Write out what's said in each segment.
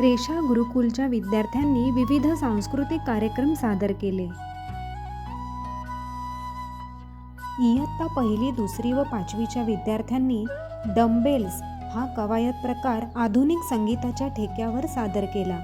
रेषा गुरुकुलच्या विद्यार्थ्यांनी विविध सांस्कृतिक कार्यक्रम सादर केले. इयत्ता पहिली दुसरी व पाचवीच्या विद्यार्थ्यांनी डम्बेल्स हा कवायत प्रकार आधुनिक संगीताच्या ठेक्यावर सादर केला.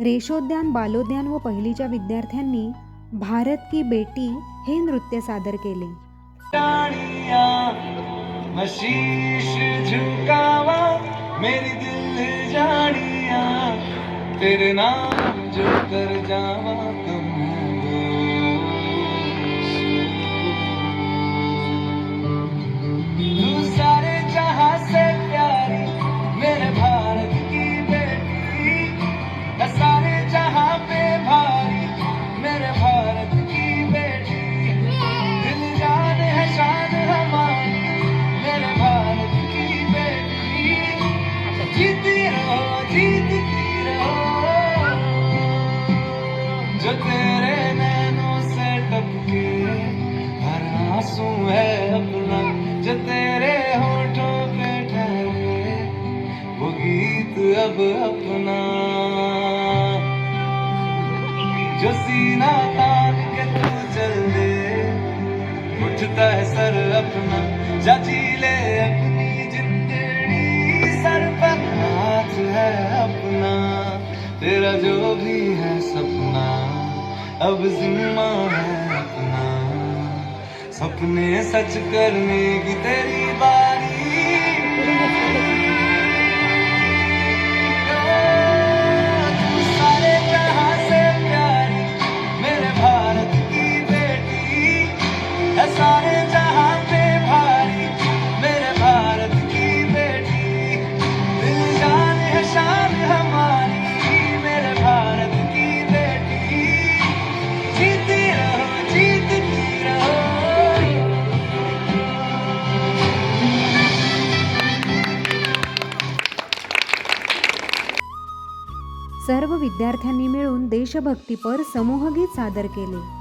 रेषोद्यान बालोद्यान व पहिलीच्या विद्यार्थ्यांनी भारत की बेटी हे नृत्य सादर केले. मेरी गीत अब अपना। जो सीना तान के तू चल दे, उठता है सर अपना। जा ले अपनी ज़िंदगी सर पर हाथ है अपना। तेरा जो भी है सपना, अब जिम्मा है अपना। सपने सच करने की तेरी बात सर्व विद्यार्थ्यांनी मिळून देशभक्तीपर समूहगीत सादर केले.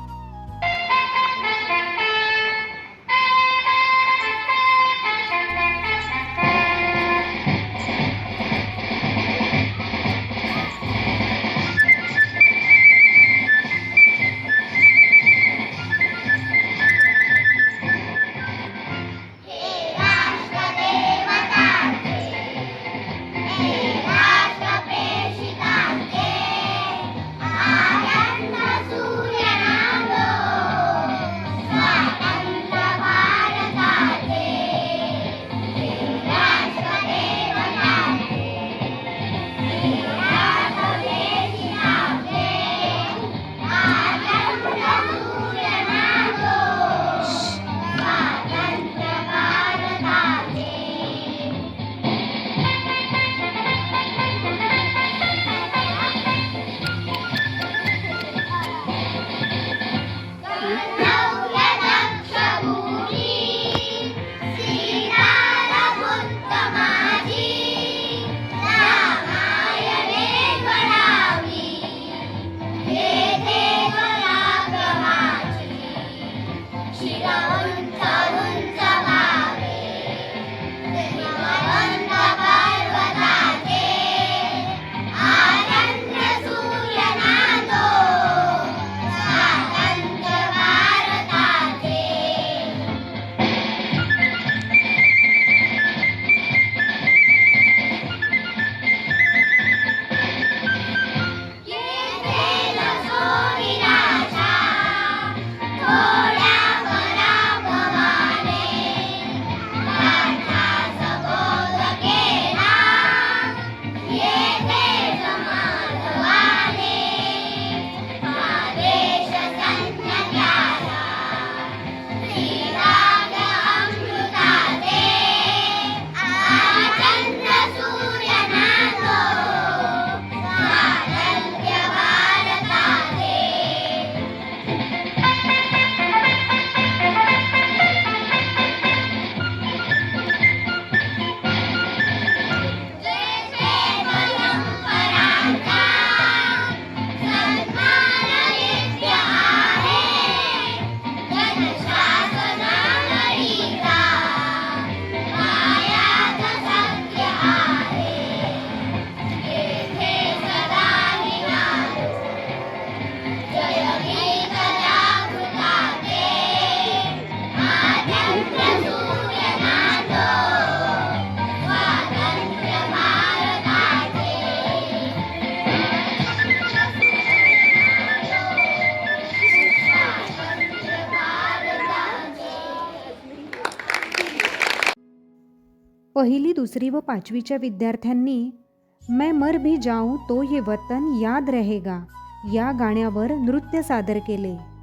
पहिली दुसरी व पाचवीच्या विद्यार्थ्यांनी मैं मर भी जाऊ तो ये वतन याद रहेगा. या गाण्यावर नृत्य सादर केले.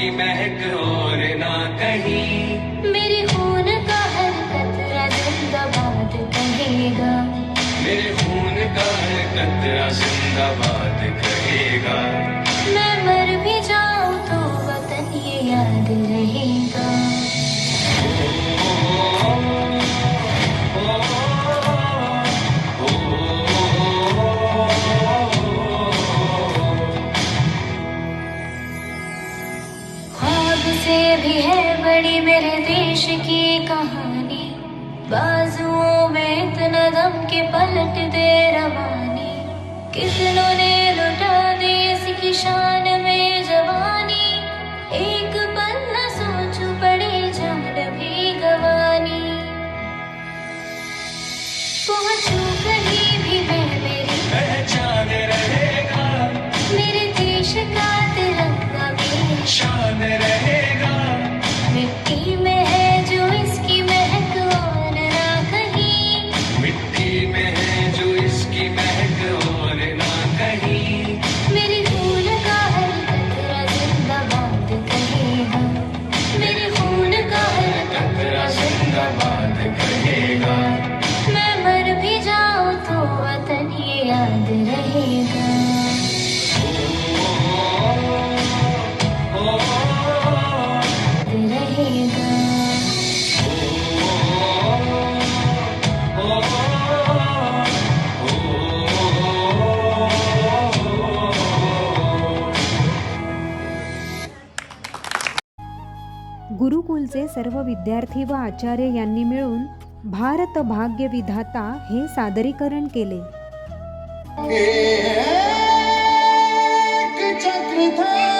की महक और ना कहीं। मेरे खून का हर कतरा जिंदाबाद कहेगा। मेरे खून का हर कतरा जिंदाबाद से भी है बड़ी मेरे देश की कहानी। बाजुओं में इतना दम के पलट दे रवानी। कितनों ने लुटा देश इसकी शान में जवानी। एक सर्व विद्यार्थी व आचार्य यांनी मिळून भारत भाग्य विधाता हे सादरीकरण केले. चक्रधर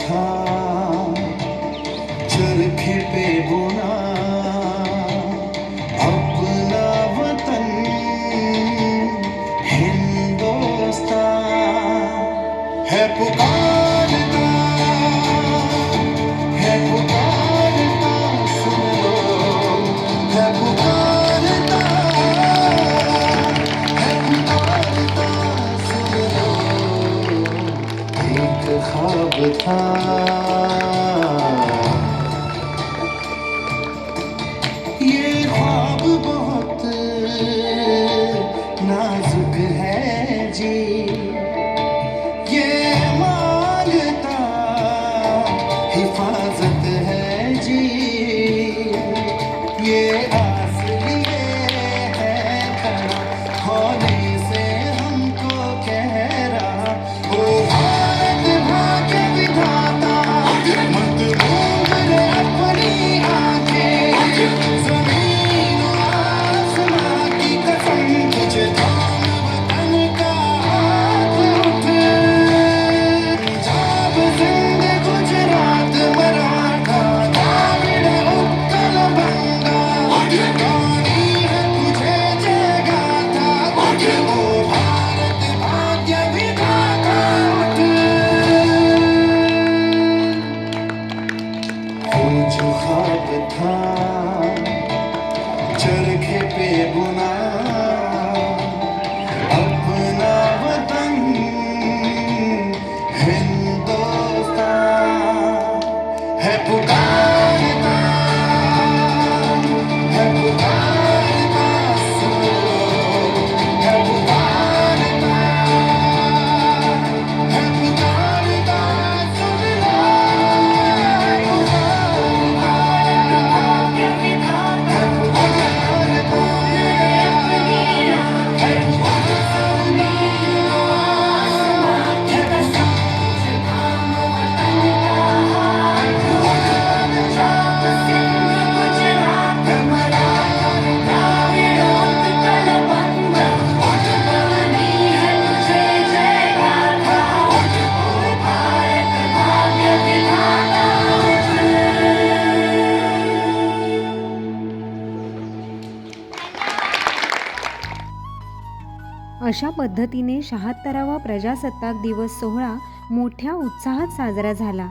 will. হবে अशा पद्धतीने शहात्तरावा प्रजासत्ताक दिवस सोहळा मोठ्या उत्साहात साजरा झाला.